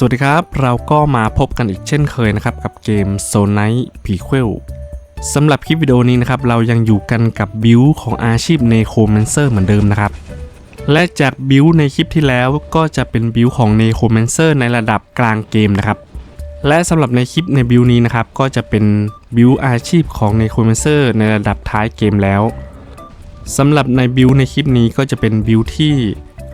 สวัสดีครับ เราก็มาพบกันอีกเช่นเคยนะครับ กับเกม s o n i g h t p r e q u e l สำหรับคลิปวิดีโอนี้นะครับ เรายังอยู่กันกับบิวของอาชีพ n e c r o m a n c e r เหมือนเดิมนะครับ และจากบิวในคลิปที่แล้วก็จะเป็นบิวของ n e c r o m a n c e r ในระดับกลางเกมนะครับ และสำหรับในคลิปในบิวนี้นะครับ ก็จะเป็นบิวอาชีพของ n e c r o m a n c e r ในระดับท้ายเกมแล้วสำหรับในบิวในคลิปนี้ก็จะเป็นบิวที่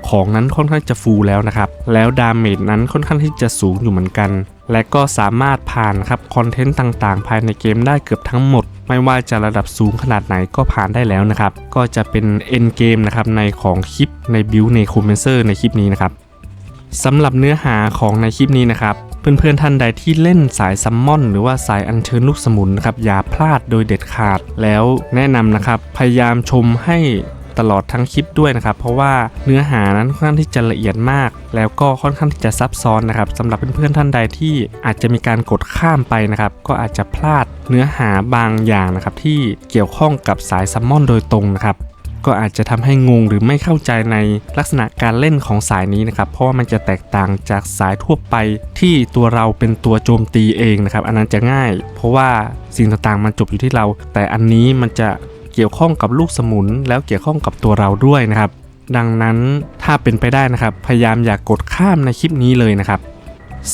ของนั้นค่อนข้างจะฟูลแล้วนะครับ แล้วดาเมจนั้นค่อนข้างที่จะสูงอยู่เหมือนกัน และก็สามารถผ่านครับคอนเทนต์ต่างๆ ภายในเกมได้เกือบทั้งหมด ไม่ว่าจะระดับสูงขนาดไหนก็ผ่านได้แล้วนะครับ ก็จะเป็นเอ็นเกมนะครับในของคลิปในบิวในคูเมนเซอร์ในคลิปนี้นะครับสำหรับเนื้อหาของในคลิปนี้นะครับเพื่อนๆท่านใดที่เล่นสายซัมมอน หรือว่าสายอัญเชิญลูกสมุนนะครับอย่าพลาดโดยเด็ดขาดแล้วแนะนำนะครับ พยายามชมให้ ตลอดทั้งคลิปด้วยนะครับ เพราะว่าเนื้อหานั้นค่อนข้างที่จะละเอียดมาก แล้วก็ค่อนข้างที่จะซับซ้อนนะครับสำหรับเพื่อนๆท่านใดที่อาจจะมีการกดข้ามไปนะครับ ก็อาจจะพลาดเนื้อหาบางอย่างนะครับที่เกี่ยวข้องกับสายซัมมอนโดยตรงนะครับก็อาจจะทำให้งงหรือไม่เข้าใจในลักษณะการเล่นของสายนี้นะครับ เพราะว่ามันจะแตกต่างจากสายทั่วไปที่ตัวเราเป็นตัวโจมตีเองนะครับ อันนั้นจะง่าย เพราะว่าสิ่งต่างๆมันจบอยู่ที่เรา แต่อันนี้มันจะ เกี่ยวข้องกับลูกสมุน แล้วเกี่ยวข้องกับตัวเราด้วยนะครับ ดังนั้นถ้าเป็นไปได้นะครับ พยายามอย่ากกดข้ามในคลิปนี้เลยนะครับ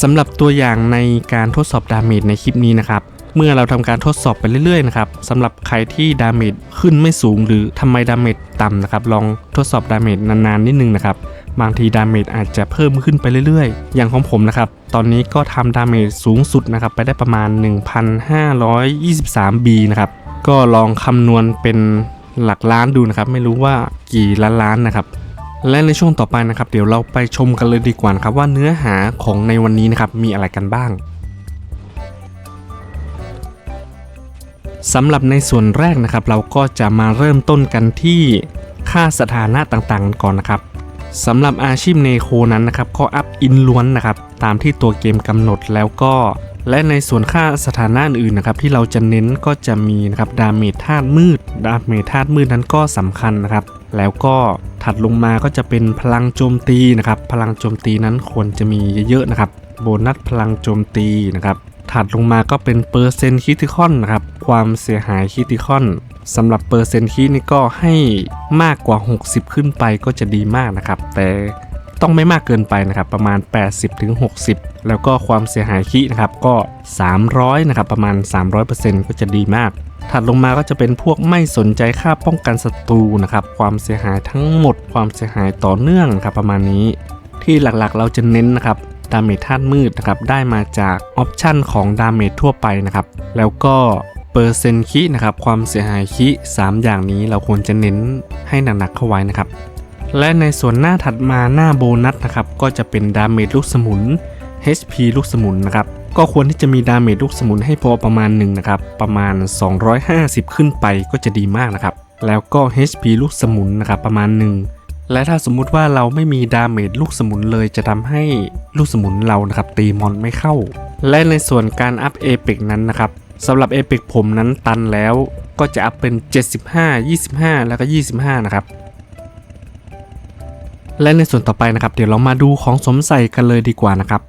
สำหรับตัวอย่างในการทดสอบดาเมจในคลิปนี้นะครับเมื่อเราทำการทดสอบไปเรื่อยๆนะครับสำหรับใครที่ดาเมจขึ้นไม่สูง หรือทำไมดาเมจต่ำนะครับ ลองทดสอบดาเมจนานๆนิดนึงนะครับ บางทีดาเมจอาจจะเพิ่มขึ้นไปเรื่อยๆ อย่างของผมนะครับ ตอนนี้ก็ทำดาเมจสูงสุดนะครับ ไปได้ประมาณ 1,523 B นะครับ ก็ลองคำนวณเป็นหลักล้านดูนะครับ ไม่รู้ว่ากี่ล้านล้านนะครับ และในช่วงต่อไปนะครับ เดี๋ยวเราไปชมกันเลยดีกว่านะครับว่าเนื้อหาของในวันนี้นะครับมีอะไรกันบ้างสำหรับในส่วนแรกนะครับ เราก็จะมาเริ่มต้นกันที่ค่าสถานะต่างๆก่อนนะครับสำหรับอาชีพเนโคนั้นนะครับก็อัพอินล้วนนะครับ ตามที่ตัวเกมกำหนดแล้วก็ และในส่วนค่าสถานะอื่นๆนะครับที่เราจะเน้นก็จะมีนะครับดาเมจธาตุมืด ดาเมจธาตุมืดนั้นก็สำคัญนะครับ แล้วก็ถัดลงมาก็จะเป็นพลังโจมตีนะครับ พลังโจมตีนั้นควรจะมีเยอะๆนะครับ โบนัสพลังโจมตีนะครับ ถัดลงมาก็เป็นเปอร์เซ็นต์คิติคอนนะครับ ความเสียหายคิติคอนสำหรับเปอร์เซ็นต์คินี่ก็ให้มากกว่า 60 ขึ้นไปก็จะดีมากนะครับ แต่ ต้องไม่มากเกินไปนะครับประมาณ 80-60 แล้วก็ความเสียหายคินะครับก็ 300นะครับประมาณ 300%ก็จะดีมาก ถัดลงมาก็จะเป็นพวกไม่สนใจค่าป้องกันศัตรูนะครับความเสียหายทั้งหมด ความเสียหายต่อเนื่องครับประมาณนี้ ที่หลักๆเราจะเน้นนะครับดาเมจธาตุมืดนะครับได้มาจากออปชันของดาเมจทั่วไปนะครับแล้วก็เปอร์เซ็นต์คีนะครับความเสียหายคี3อย่างนี้เราควรจะเน้นให้หนักๆเข้าไว้นะครับ และในส่วนหน้าถัดมาหน้าโบนัสนะครับก็จะเป็นดาเมจลูกสมุน HP ลูกสมุนนะครับก็ควรที่จะมีดาเมจลูกสมุนให้พอประมาณหนึ่งนะครับประมาณ 250 ขึ้นไปก็จะดีมากนะครับแล้วก็ HP ลูกสมุนนะครับประมาณหนึ่งและถ้าสมมุติว่าเราไม่มีดาเมจลูกสมุนเลยจะทำให้ลูกสมุนเรานะครับตีมอนไม่เข้า และในส่วนการอัพเอเปกนั้นนะครับสำหรับเอเปกผมนั้นตันแล้วก็จะอัพเป็น 75 25 แล้วก็ 25 นะครับ และในส่วนต่อไปนะครับ เดี๋ยวเรามาดูของสวมใส่กันเลยดีกว่านะครับ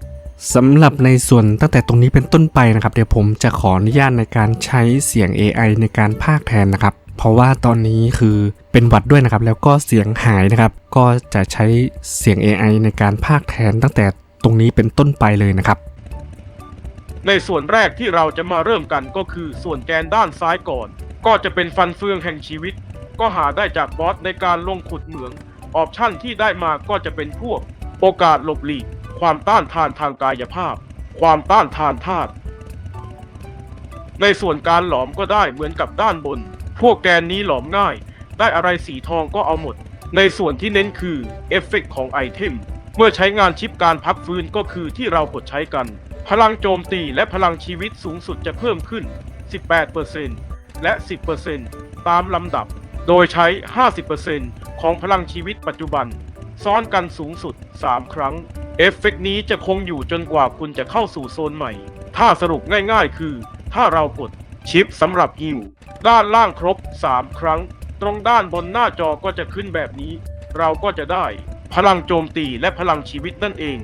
สำหรับในส่วนตั้งแต่ตรงนี้เป็นต้นไปนะครับ เดี๋ยวผมจะขออนุญาตในการใช้เสียง AI ในการพากแทนนะครับ เพราะว่าตอนนี้คือเป็นหวัดด้วยนะครับ แล้วก็เสียงหายนะครับ ก็จะใช้เสียง AI ในการพากแทนตั้งแต่ตรงนี้เป็นต้นไปเลยนะครับ ในส่วนแรกที่เราจะมาเริ่มกันก็คือส่วนแกนด้านซ้ายก่อน ก็จะเป็นฟันเฟืองแห่งชีวิต ก็หาได้จากบอสในการลงขุดเหมือง ออปชั่นที่ได้มาก็จะเป็นพวก โอกาสหลบหลีก ความต้านทานทางกายภาพ ความต้านทานธาตุในส่วนการหลอมก็ได้เหมือนกับด้านบน พวกแกนนี้หลอมง่าย ได้อะไรสีทองก็เอาหมด ในส่วนที่เน้นคือเอฟเฟกต์ของไอเทม เมื่อใช้งานชิปการพักฟื้นก็คือที่เรากดใช้กัน พลังโจมตีและพลังชีวิตสูงสุดจะเพิ่มขึ้น 18%และ 10%ตามลำดับ โดยใช้ 50%ของพลังชีวิตปัจจุบัน ซ้อนกันสูงสุด 3 ครั้ง เอฟเฟกนี้จะคงอยู่จนกว่าคุณจะเข้าสู่โซนใหม่ ถ้าสรุปง่ายๆคือ ถ้าเรากดชิปสำหรับฮิวด้านล่างครบ 3 ครั้ง ตรงด้านบนหน้าจอก็จะขึ้นแบบนี้ เราก็จะได้ พลังโจมตีและพลังชีวิตนั่นเอง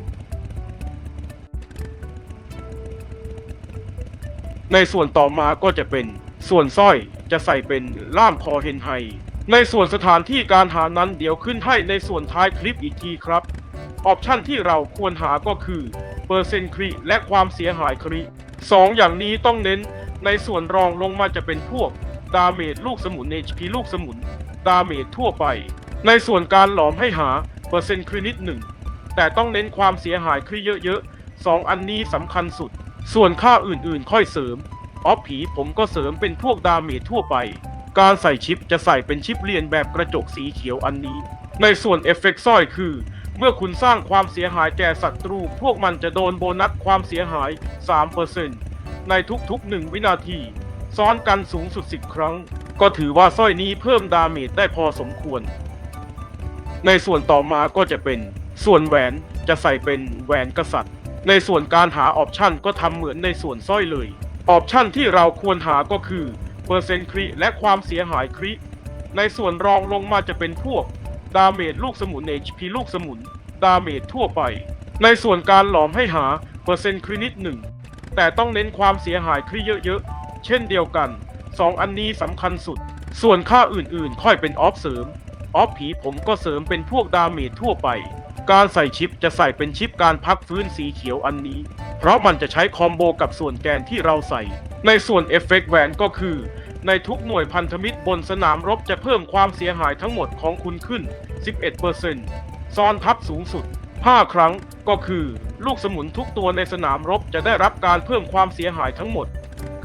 ในส่วนต่อมาก็จะเป็นส่วนสร้อย จะใส่เป็นล่ามคอเฮนไฮในส่วนสถานที่การหานั้นเดี๋ยวขึ้นให้ในส่วนท้ายคลิปอีกทีครับ ออปชันที่เราควรหาก็คือเปอร์เซ็นต์คริและความเสียหายคริสองอย่างนี้ต้องเน้นในส่วนรองลงมาจะเป็นพวกดาเมจลูกสมุน HP ลูกสมุน ดาเมจทั่วไป ในส่วนการหลอมให้หาเปอร์เซ็นต์ครินิดหนึ่งแต่ต้องเน้นความเสียหายคริเยอะๆสองอันนี้สำคัญสุด ส่วนค่าอื่นๆค่อยเสริม ออฟผีผมก็เสริมเป็นพวกดาเมจทั่วไป การใส่ชิปจะใส่เป็นชิปเรียนแบบกระจกสีเขียวอันนี้ ในส่วนเอฟเฟกต์สร้อยคือ เมื่อคุณสร้างความเสียหายแก่ศัตรู พวกมันจะโดนโบนัสความเสียหาย 3%ในทุกๆ 1 วินาที ซ้อนกันสูงสุด 10 ครั้ง ก็ถือว่าสร้อยนี้เพิ่มดาเมจได้พอสมควร ในส่วนต่อมาก็จะเป็นส่วนแหวนจะใส่เป็นแหวนกษัตริย์ ในส่วนการหาออปชั่นก็ทำเหมือนในส่วนสร้อยเลย ออปชันที่เราควรหาก็คือเปอร์เซ็นต์คริและความเสียหายคริในส่วนรองลงมาจะเป็นพวกดาเมจลูกสมุน HP ลูกสมุน ดาเมจทั่วไป ในส่วนการหลอมให้หาเปอร์เซ็นต์ครินิดหนึ่งแต่ต้องเน้นความเสียหายคริเยอะๆ เช่นเดียวกัน 2 อันนี้สำคัญสุด ส่วนค่าอื่นๆ ค่อยเป็นออฟเสริม ออฟผีผมก็เสริมเป็นพวกดาเมจทั่วไป การใส่ชิปจะใส่เป็นชิปการพักฟื้นสีเขียวอันนี้ เพราะมันจะใช้คอมโบกับส่วนแกนที่เราใส่ ในส่วนเอฟเฟกต์แหวนก็คือ ในทุกหน่วยพันธมิตรบนสนามรบจะเพิ่มความเสียหายทั้งหมดของคุณขึ้น 11%ซ้อนทับสูงสุด 5 ครั้งก็คือ ลูกสมุนทุกตัวในสนามรบจะได้รับการเพิ่มความเสียหายทั้งหมด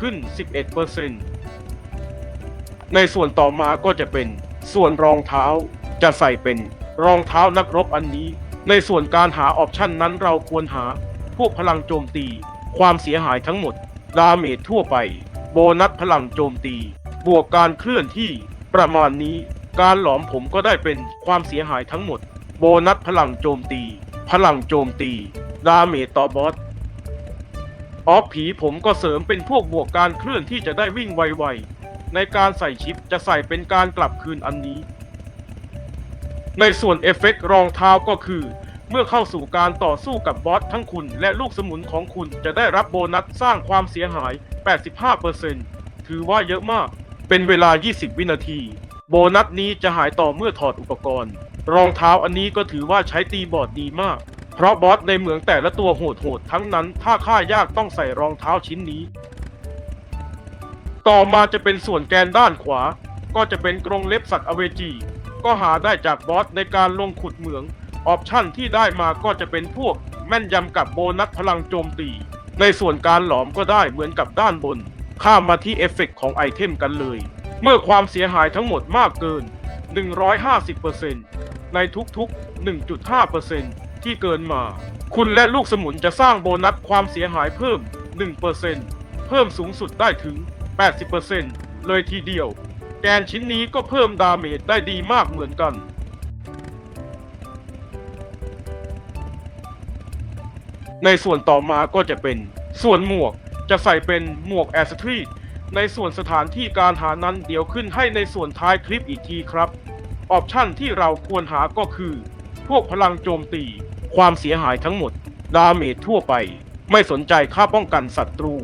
ขึ้น 11%ในส่วนต่อมาก็จะเป็นส่วนรองเท้าจะใส่เป็นรองเท้านักรบอันนี้ ในส่วนการหาออปชันนั้นเราควรหา พวกพลังโจมตี ความเสียหายทั้งหมด ดาเมจทั่วไป โบนัสพลังโจมตี บวกการเคลื่อนที่ ประมาณนี้ การหลอมผมก็ได้เป็นความเสียหายทั้งหมด โบนัสพลังโจมตี พลังโจมตี ดาเมจต่อบอส ออฟผีผมก็เสริมเป็นพวกบวกการเคลื่อนที่จะได้วิ่งไวๆ ในการใส่ชิปจะใส่เป็นการกลับคืนอันนี้ ในส่วนเอฟเฟกต์รองเท้าก็คือ เมื่อเข้าสู่การต่อสู้กับบอสทั้งคุณและลูกสมุนของคุณจะได้รับโบนัสสร้างความเสียหาย 85%ถือว่าเยอะมาก เป็นเวลา 20 วินาที โบนัสนี้จะหายต่อเมื่อถอดอุปกรณ์ รองเท้าอันนี้ก็ถือว่าใช้ตีบอร์ดดีมาก เพราะบอสในเหมืองแต่ละตัวโหดๆทั้งนั้น ถ้าฆ่ายากต้องใส่รองเท้าชิ้นนี้ ต่อมาจะเป็นส่วนแกนด้านขวา ก็จะเป็นกรงเล็บสัตว์อเวจี ก็หาได้จากบอสในการลงขุดเหมือง ออปชั่นที่ได้มาก็จะเป็นพวกแม่นยำกับโบนัสพลังโจมตี ในส่วนการหลอมก็ได้เหมือนกับด้านบน ข้ามมาที่เอฟเฟกต์ของไอเทมกันเลย เมื่อความเสียหายทั้งหมดมากเกิน 150%ในทุกๆ 1.5%ที่เกินมา คุณและลูกสมุนจะสร้างโบนัสความเสียหายเพิ่ม 1%เพิ่มสูงสุดได้ถึง 80%เลยทีเดียว แกนชิ้นนี้ก็เพิ่มดาเมจได้ดีมากเหมือนกัน ในส่วนต่อมาก็จะเป็น ส่วนหมวกจะใส่เป็นหมวกแอสตรีในส่วนสถานที่การหานั้นเดี๋ยวขึ้นให้ในส่วนท้ายคลิปอีกทีครับ ออปชั่นที่เราควรหาก็คือ พวกพลังโจมตี ความเสียหายทั้งหมด ดาเมจทั่วไป ไม่สนใจค่าป้องกันศัตรู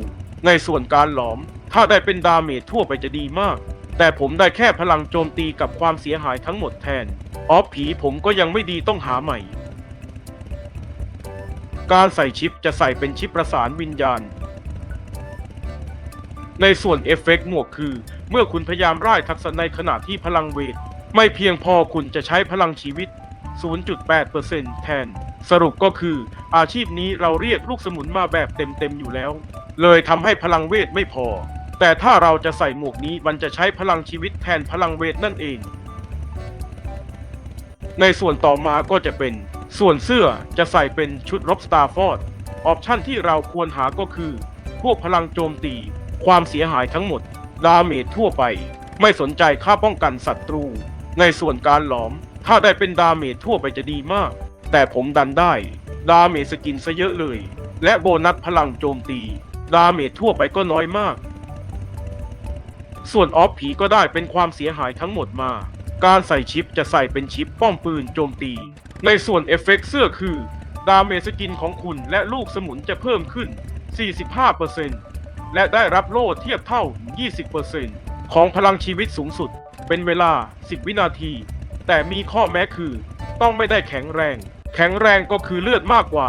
ในส่วนการหลอม ถ้าได้เป็นดาเมจทั่วไปจะดีมาก แต่ผมได้แค่พลังโจมตีกับความเสียหายทั้งหมดแทน ออฟผีผมก็ยังไม่ดีต้องหาใหม่ การใส่ชิปจะใส่เป็นชิปประสานวิญญาณ ในส่วนเอฟเฟกต์หมวกคือ เมื่อคุณพยายามร่ายทักษะในขณะที่พลังเวท ไม่เพียงพอคุณจะใช้พลังชีวิต 0.8%แทน สรุปก็คือ อาชีพนี้เราเรียกลูกสมุนมาแบบเต็มๆอยู่แล้ว เลยทำให้พลังเวทไม่พอ แต่ถ้าเราจะใส่หมวกนี้มันจะใช้พลังชีวิตแทนพลังเวทนั่นเอง ในส่วนต่อมาก็จะเป็น ส่วนเสื้อจะใส่เป็นชุดรบสตาร์ฟอร์ดออปชั่นที่เราควรหาก็คือ พวกพลังโจมตี ความเสียหายทั้งหมด ดาเมจทั่วไป ไม่สนใจค่าป้องกันศัตรู ในส่วนการหลอม ถ้าได้เป็นดาเมจทั่วไปจะดีมาก แต่ผมดันได้ ดาเมจสกินซะเยอะเลย และโบนัสพลังโจมตี ดาเมจทั่วไปก็น้อยมาก ส่วนออฟผีก็ได้เป็นความเสียหายทั้งหมดมา การใส่ชิปจะใส่เป็นชิปป้องปืนโจมตี ในส่วนเอฟเฟกต์เสื้อคือ ดาเมจสกินของคุณและลูกสมุนจะเพิ่มขึ้น 45%และได้รับโล่เทียบเท่า 20%ของพลังชีวิตสูงสุด เป็นเวลา 10 วินาที แต่มีข้อแม้คือต้องไม่ได้แข็งแรง แข็งแรงก็คือเลือดมากกว่า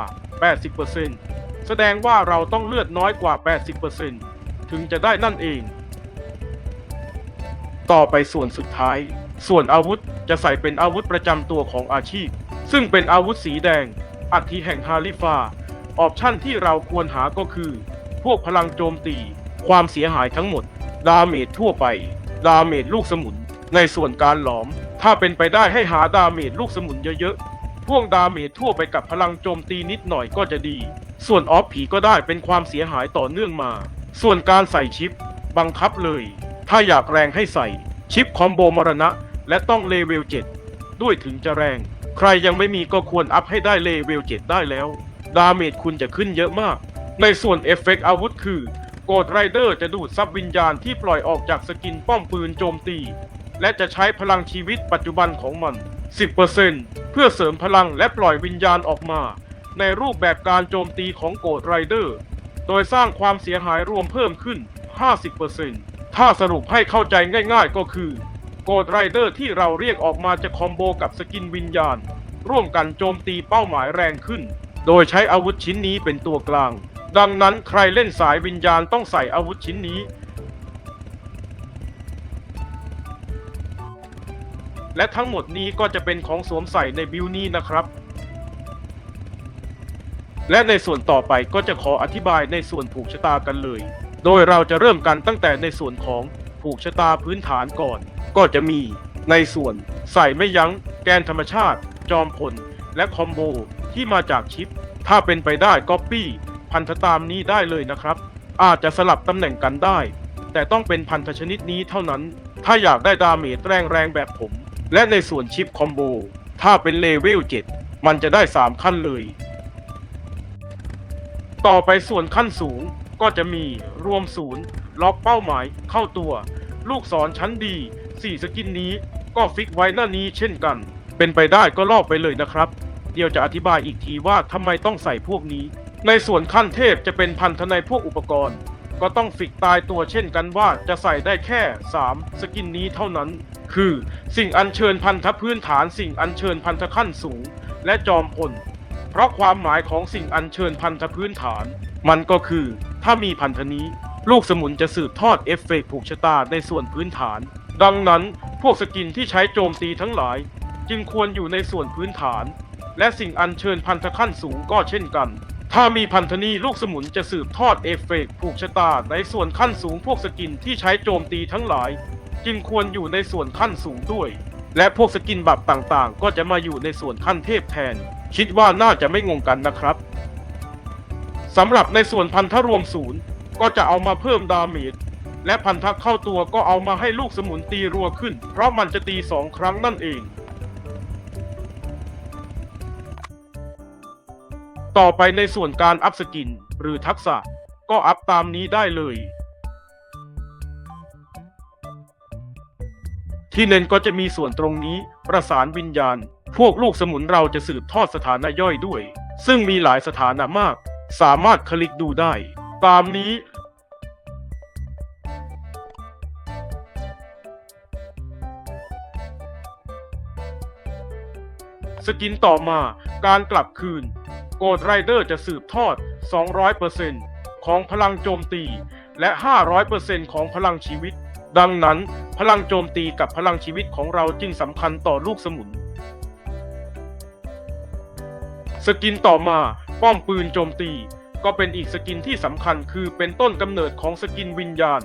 80%แสดงว่าเราต้องเลือดน้อยกว่า 80%ถึงจะได้นั่นเอง ต่อไปส่วนสุดท้าย ส่วนอาวุธจะใส่เป็นอาวุธประจำตัวของอาชีพ ซึ่งเป็นอาวุธสีแดง อัฐิแห่งฮาลิฟา ออปชั่นที่เราควรหาก็คือ พวกพลังโจมตี ความเสียหายทั้งหมด ดาเมจทั่วไป ดาเมจลูกสมุน ในส่วนการหลอม ถ้าเป็นไปได้ให้หาดาเมจลูกสมุนเยอะๆ พ่วงดาเมจทั่วไปกับพลังโจมตีนิดหน่อยก็จะดี ส่วนออฟผีก็ได้เป็นความเสียหายต่อเนื่องมา ส่วนการใส่ชิป บังคับเลย ถ้าอยากแรงให้ใส่ ชิปคอมโบมรณะ และต้องเลเวล7ด้วยถึงจะแรง ใครยังไม่มีก็ควรอัพให้ได้เลเวล7ได้แล้ว ดาเมจคุณจะขึ้นเยอะมาก ในส่วนเอฟเฟกต์อาวุธคือโกดไรเดอร์จะดูดซับวิญญาณที่ปล่อยออกจากสกินป้อมปืนโจมตี และจะใช้พลังชีวิตปัจจุบันของมัน 10%เพื่อเสริมพลังและปล่อยวิญญาณออกมา ในรูปแบบการโจมตีของโกดไรเดอร์ โดยสร้างความเสียหายรวมเพิ่มขึ้น 50% ถ้าสรุปให้เข้าใจง่ายๆก็คือโกดไรเดอร์ที่เราเรียกออกมาจะคอมโบกับสกินวิญญาณ ร่วมกันโจมตีเป้าหมายแรงขึ้น โดยใช้อาวุธชิ้นนี้เป็นตัวกลาง ดังนั้นใครเล่นสายวิญญาณต้องใส่อาวุธชิ้นนี้ และทั้งหมดนี้ก็จะเป็นของสวมใส่ในบิลนี้นะครับ และในส่วนต่อไปก็จะขออธิบายในส่วนผูกชะตากันเลย โดยเราจะเริ่มกันตั้งแต่ในส่วนของผูกชะตาพื้นฐานก่อน ก็จะมีในส่วนใส่ไม่ยัง้ง แกนธรรมชาติ จอมพล และคอมโบที่มาจากชิป ถ้าเป็นไปได้ก๊อปปี้พันธตามนี้ได้เลยนะครับ อาจจะสลับตำแหน่งกันได้ แต่ต้องเป็นพันธชนิดนี้เท่านั้น ถ้าอยากได้ดาเมจแรงๆแบบผม และในส่วนชิปคอมโบถ้าเป็นเลเวล7มันจะได้ 3 ขั้นเลย ต่อไปส่วนขั้นสูง ก็จะมีรวมศูนย์ล็อกเป้าหมายเข้าตัว ลูกศรชั้นดี 4 สกินนี้ก็ฟิกไว้หน้านี้เช่นกัน เป็นไปได้ก็ลอกไปเลยนะครับ เดี๋ยวจะอธิบายอีกทีว่าทำไมต้องใส่พวกนี้ ในส่วนขั้นเทพจะเป็นพันธในพวกอุปกรณ์ ก็ต้องฟิกตายตัวเช่นกันว่าจะใส่ได้แค่ 3 สกินนี้เท่านั้น คือสิ่งอัญเชิญพันธพื้นฐาน สิ่งอัญเชิญพันธขั้นสูง และจอมพลเพราะความหมายของสิ่งอัญเชิญพันธพื้นฐาน มันก็คือถ้ามีพันธนี้ ลูกสมุนจะสืบทอดเอฟเฟกต์ผูกชะตาในส่วนพื้นฐาน ดังนั้นพวกสกินที่ใช้โจมตีทั้งหลาย จึงควรอยู่ในส่วนพื้นฐาน และสิ่งอัญเชิญพันธขั้นสูงก็เช่นกัน ถ้ามีพันธนีลูกสมุนจะสืบทอดเอฟเฟกต์ผูกชะตาในส่วนขั้นสูงพวกสกินที่ใช้โจมตีทั้งหลาย จึงควรอยู่ในส่วนขั้นสูงด้วย และพวกสกินบับต่างๆ ก็จะมาอยู่ในส่วนขั้นเทพแทน คิดว่าน่าจะไม่งงกันนะครับ สำหรับในส่วนพันธรวมศูนย์ก็จะเอามาเพิ่มดาเมจและพันธะเข้าตัวก็เอามาให้ลูกสมุนตีรัวขึ้น เพราะมันจะตีสองครั้งนั่นเอง ต่อไปในส่วนการอัพสกินหรือทักษะก็อัพตามนี้ได้เลย ที่เน้นก็จะมีส่วนตรงนี้ประสานวิญญาณ พวกลูกสมุนเราจะสืบทอดสถานะย่อยด้วย ซึ่งมีหลายสถานะมาก สามารถคลิกดูได้ ตามนี้สกินต่อมาการกลับคืน โกดไรเดอร์จะสืบทอด 200%ของพลังโจมตี และ 500%ของพลังชีวิต ดังนั้น พลังโจมตีกับพลังชีวิตของเราจึงสำคัญต่อลูกสมุน สกินต่อมา ป้อมปืนโจมตี ก็เป็นอีกสกินที่สำคัญคือเป็นต้นกำเนิดของสกินวิญญาณ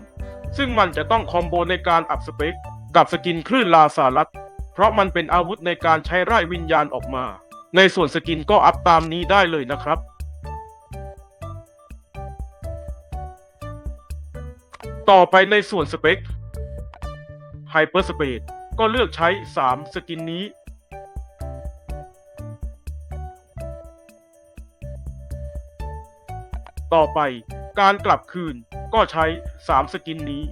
ซึ่งมันจะต้องคอมโบในการอัพสเปค กับสกินคลื่นลาสารัตเพราะมันเป็นอาวุธในการใช้ไล่วิญญาณออกมา ในส่วนสกินก็อัพตามนี้ได้เลยนะครับต่อไปในส่วนสเปค Hyper Speed ก็เลือกใช้ 3 สกินนี้ ต่อไปการกลับคืนก็ใช้ 3 สกินนี้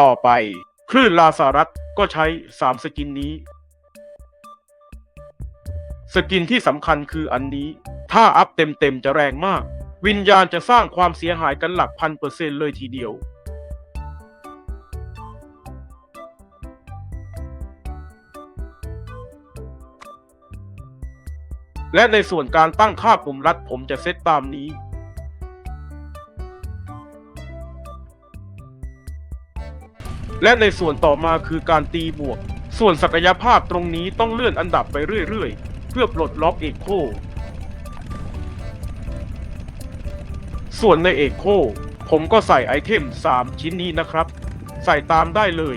ต่อไป คลื่นลาสารัตก็ใช้ 3 สกินนี้ สกินที่สำคัญคืออันนี้ ถ้าอัพเต็มๆจะแรงมาก วิญญาณจะสร้างความเสียหายกันหลักพันเปอร์เซ็นต์เลยทีเดียว และในส่วนการตั้งค่าปุ่มรัดผมจะเซตตามนี้ และในส่วนต่อมาคือการตีบวก ส่วนศักยภาพตรงนี้ต้องเลื่อนอันดับไปเรื่อยๆ เพื่อปลดล็อกเอกโคส่วนในเอกโคผมก็ใส่ไอเทม 3 ชิ้นนี้นะครับ ใส่ตามได้เลย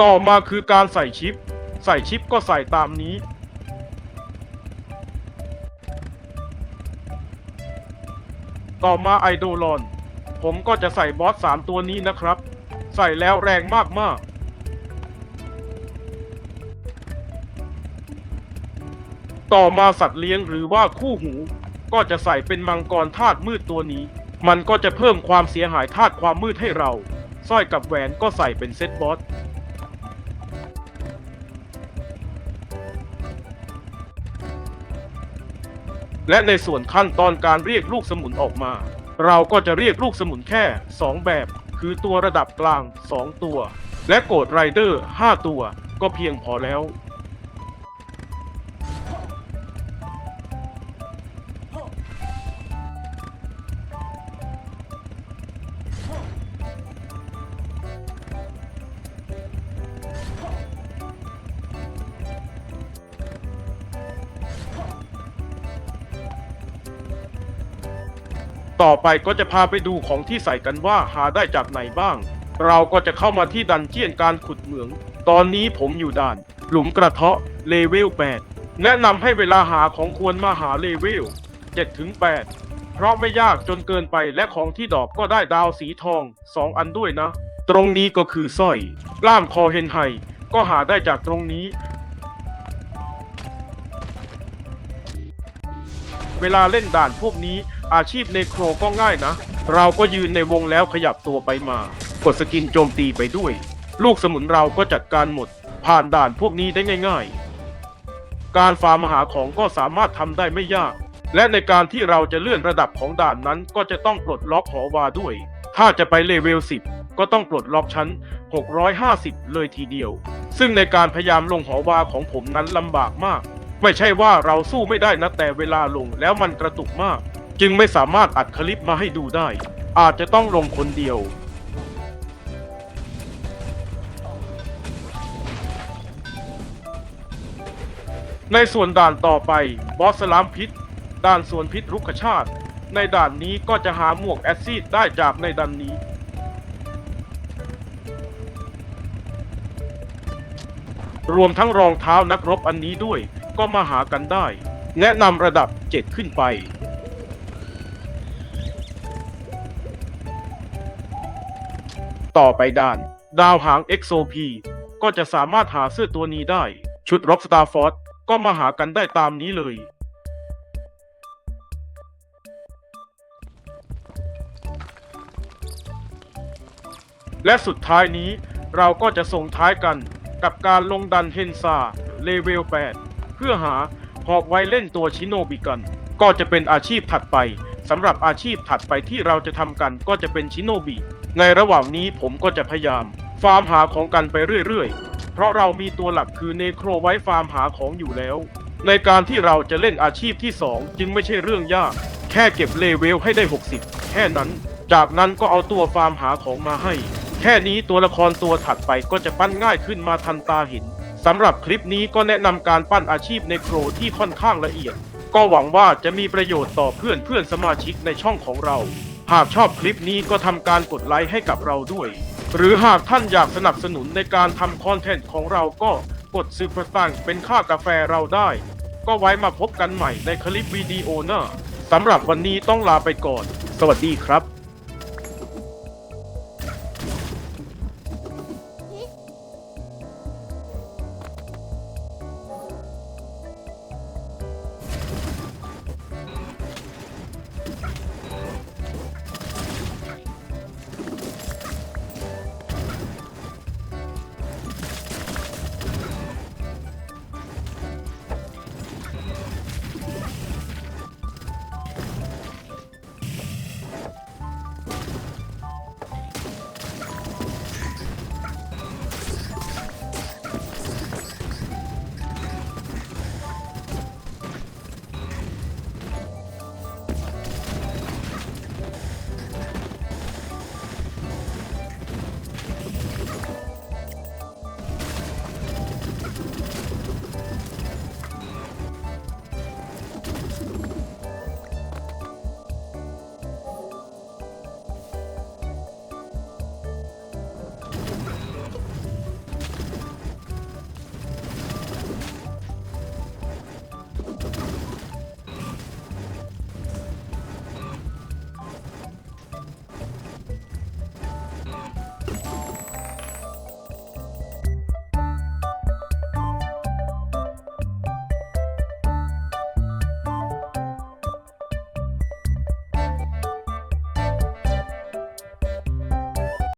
ต่อมาคือการใส่ชิป ใส่ชิปก็ใส่ตามนี้ ต่อมาไอโดลอน ผมก็จะใส่บอสสามตัวนี้นะครับ ใส่แล้วแรงมากๆต่อมาสัตว์เลี้ยงหรือว่าคู่หู ก็จะใส่เป็นมังกรธาตุมืดตัวนี้ มันก็จะเพิ่มความเสียหายธาตุความมืดให้เราสร้อยกับแหวนก็ใส่เป็นเซตบอส และในส่วนขั้นตอนการเรียกลูกสมุนออกมา เราก็จะเรียกลูกสมุนแค่ 2 แบบ คือตัวระดับกลาง 2 ตัว และโกดไรเดอร์ 5 ตัว ก็เพียงพอแล้ว ต่อไปก็จะพาไปดูของที่ใส่กันว่าหาได้จากไหนบ้าง เราก็จะเข้ามาที่ดันเจียนการขุดเหมือง ตอนนี้ผมอยู่ด่าน หลุมกระเทาะเลเวล 8 แนะนำให้เวลาหาของควรมาหาเลเวล7ถึง8เพราะไม่ยากจนเกินไปและของที่ดอกก็ได้ดาวสีทอง 2 อันด้วยนะ ตรงนี้ก็คือสร้อยกล้ามคอเฮนไฮก็หาได้จากตรงนี้เวลาเล่นด่านพวกนี้ อาชีพเนโครก็ง่ายนะ เราก็ยืนในวงแล้วขยับตัวไปมา กดสกินโจมตีไปด้วย ลูกสมุนเราก็จัดการหมด ผ่านด่านพวกนี้ได้ง่าย ๆ การฟาร์มหาของก็สามารถทำได้ไม่ยาก และในการที่เราจะเลื่อนระดับของด่านนั้น ก็จะต้องปลดล็อกหอวาด้วย ถ้าจะไปเลเวล 10 ก็ต้องปลดล็อกชั้น 650 เลยทีเดียว ซึ่งในการพยายามลงหอวาของผมนั้นลำบากมาก ไม่ใช่ว่าเราสู้ไม่ได้นะแต่เวลาลงแล้วมันกระตุกมาก จึงไม่สามารถอัดคลิปมาให้ดูได้ อาจจะต้องลงคนเดียว ในส่วนด่านต่อไปบอสสลามพิษ ด่านสวนพิษรุกขชาติ ในด่านนี้ก็จะหาหมวกแอซซีดได้จากในดันนี้รวมทั้งรองเท้านักรบอันนี้ด้วยก็มาหากันได้ แนะนำระดับ 7 ขึ้นไป ต่อไปด้าน ดาวหาง XOP ก็จะสามารถหาเสื้อตัวนี้ได้ ชุดร็อกสตาร์ฟอร์ก็มาหากันได้ตามนี้เลย และสุดท้ายนี้เราก็จะส่งท้ายกันกับการลงดันเฮนซาเลเวล 8 เพื่อหาหอกไว้เล่นตัวชิโนบิกัน ก็จะเป็นอาชีพถัดไปสำหรับอาชีพถัดไปที่เราจะทำกันก็จะเป็นชิโนบิ ในระหว่างนี้ผมก็จะพยายาม ฟาร์มหาของกันไปเรื่อยๆ เพราะเรามีตัวหลักคือเนโครไว้ฟาร์มหาของอยู่แล้ว ในการที่เราจะเล่นอาชีพที่ 2 จึงไม่ใช่เรื่องยาก แค่เก็บเลเวลให้ได้ 60 แค่นั้น จากนั้นก็เอาตัวฟาร์มหาของมาให้ แค่นี้ตัวละครตัวถัดไปก็จะปั้นง่ายขึ้นมาทันตาเห็นสำหรับคลิปนี้ก็แนะนำการปั้นอาชีพในโครที่ค่อนข้างละเอียด ก็หวังว่าจะมีประโยชน์ต่อเพื่อนเพื่อนสมาชิกในช่องของเรา หากชอบคลิปนี้ก็ทำการกดไลค์ให้กับเราด้วย หรือหากท่านอยากสนับสนุนในการทำคอนเทนต์ของเราก็กดซื้อประตังเป็นค่ากาแฟเราได้ ก็ไว้มาพบกันใหม่ในคลิปวิดีโอหน้าสำหรับวันนี้ต้องลาไปก่อน สวัสดีครับ